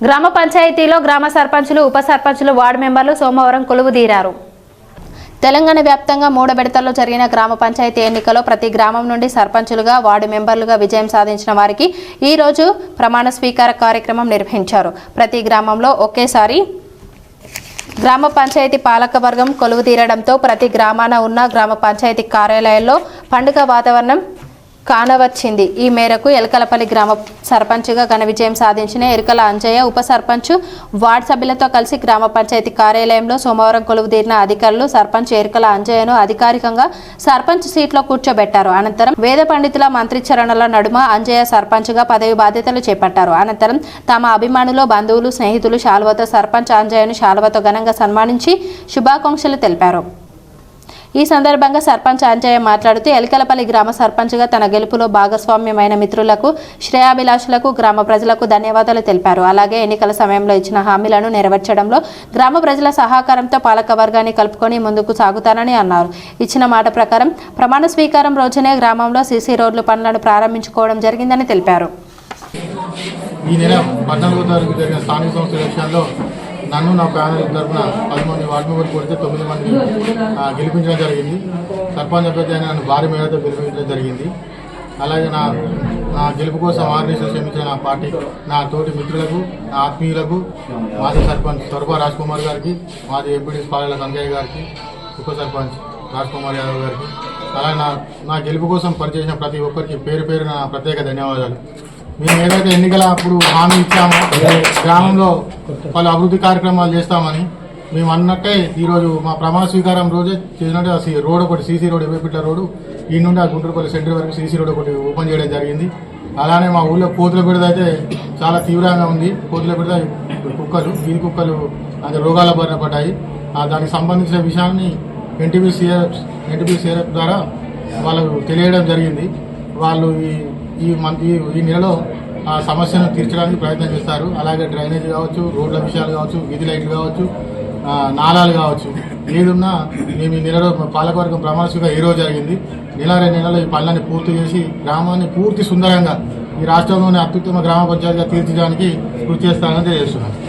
గ్రామ పంచాయతీలో గ్రామ సర్పంచులు ఉప సర్పంచులు వార్డు మెంబర్లు సోమవారం కొలువు తీరారు తెలంగాణ వ్యాప్తంగా మూడు విడతల్లో జరిగిన గ్రామ పంచాయతీ ఎన్నికలో ప్రతి గ్రామం నుండి సర్పంచులుగా వార్డు మెంబర్లుగా విజయం సాధించిన వారికి ఈరోజు ప్రమాణ స్వీకార కార్యక్రమం నిర్వహించారు. ప్రతి గ్రామంలో ఒకేసారి గ్రామ పంచాయతీ పాలకవర్గం కొలువు తీరడంతో ప్రతి గ్రామాన ఉన్న గ్రామ పంచాయతీ కార్యాలయాల్లో పండుగ వాతావరణం కానవచ్చింది. ఈ మేరకు ఎలకలపల్లి గ్రామ సర్పంచ్గా ఘన విజయం సాధించిన ఎరుకల అంజయ్య ఉప సర్పంచ్ వార్డు సభ్యులతో కలిసి గ్రామ పంచాయతీ కార్యాలయంలో సోమవారం కొలువు తీరిన అధికారులు సర్పంచ్ ఎరుకల అంజయ్యను అధికారికంగా సర్పంచ్ సీట్లో కూర్చోబెట్టారు. అనంతరం వేద పండితుల మంత్రి చరణల నడుమ అంజయ్య సర్పంచ్గా పదవి బాధ్యతలు చేపట్టారు. అనంతరం తమ అభిమానులు బంధువులు స్నేహితులు శాల్వతో సర్పంచ్ అంజయ్యను శాల్వతో ఘనంగా సన్మానించి శుభాకాంక్షలు తెలిపారు. ఈ సందర్భంగా సర్పంచ్ అంజయ్య మాట్లాడుతూ ఎలికలపల్లి గ్రామ సర్పంచ్గా తన గెలుపులో భాగస్వామ్యమైన మిత్రులకు శ్రేయాభిలాషులకు గ్రామ ప్రజలకు ధన్యవాదాలు తెలిపారు. అలాగే ఎన్నికల సమయంలో ఇచ్చిన హామీలను నెరవేర్చడంలో గ్రామ ప్రజల సహకారంతో పాలక వర్గాన్ని కలుపుకొని ముందుకు సాగుతానని అన్నారు. ఇచ్చిన మాట ప్రకారం ప్రమాణ స్వీకారం రోజునే గ్రామంలో సీసీ రోడ్లు పనులను ప్రారంభించుకోవడం జరిగిందని తెలిపారు. ఈ నెల పద్నాలుగో తారీఖు జరిగిన స్థానిక సంస్థ ఎలక్షన్లో నన్ను నా ప్యానల్ తరఫున పది మంది వార్డు మెంబర్లు కొడితే తొమ్మిది మంది గెలిపించడం జరిగింది. సర్పంచ్ అభ్యర్థి అయిన నన్ను భారీ మేరతో గెలిపించడం జరిగింది. అలాగే నా నా గెలుపు కోసం ఆర్గనైజేషన్ శ్రమించిన నా పార్టీ నా తోటి మిత్రులకు నా ఆత్మీయులకు మాజీ సర్పంచ్ స్వరూప రాజ్ కుమార్ గారికి మాజీ ఎంపీడీ పాలెల సంజయ్ గారికి ఉప సర్పంచ్ రాజ్ కుమార్ యాదవ్ గారికి అలాగే నా నా గెలుపు కోసం పనిచేసిన ప్రతి ఒక్కరికి పేరు పేరు నా ప్రత్యేక ధన్యవాదాలు. మేము ఏదైతే ఎన్నికల అప్పుడు హామీ ఇచ్చామో గ్రామంలో పలు అభివృద్ధి కార్యక్రమాలు చేస్తామని మేము అన్నట్టే ఈరోజు మా ప్రమాణ స్వీకారం రోజే చేసినట్టు ఆ రోడ్ ఒకటి సీసీ రోడ్ ఇవ్వపిట్ల రోడ్డు ఈ నుండి ఆ గుంటూరుపల్లి సెంటర్ వరకు సీసీ రోడ్ ఒకటి ఓపెన్ చేయడం జరిగింది. అలానే మా ఊళ్ళో కోతుల బిడద అయితే చాలా తీవ్రంగా ఉంది. కోతుల బిడద కుక్కలు వీధి కుక్కలు అది రోగాల బారిన పడ్డాయి. ఆ దానికి సంబంధించిన విషయాన్ని ఎన్టీపీ సిఎఫ్ ఎన్టీపీ సిఎఫ్ ద్వారా వాళ్ళకు తెలియడం జరిగింది. వాళ్ళు ఈ ఈ మంత్ ఈ ఈ నెలలో ఆ సమస్యను తీర్చడానికి ప్రయత్నం చేస్తారు. అలాగే డ్రైనేజ్ కావచ్చు రోడ్ల విషయాలు కావచ్చు వీధి లైట్లు కావచ్చు నాళాలు కావచ్చు. ఏదున్నా మేము ఈ నెలలో పాలకవర్గం ప్రమాణస్వీకారం ఈ రోజు జరిగింది. నెల రెండు నెలలు ఈ పనులన్నీ పూర్తి చేసి గ్రామాన్ని పూర్తి సుందరంగా ఈ రాష్ట్రంలోని అత్యుత్తమ గ్రామ పంచాయతీగా తీర్చడానికి కృషి చేస్తానని తెలియజేస్తున్నాను.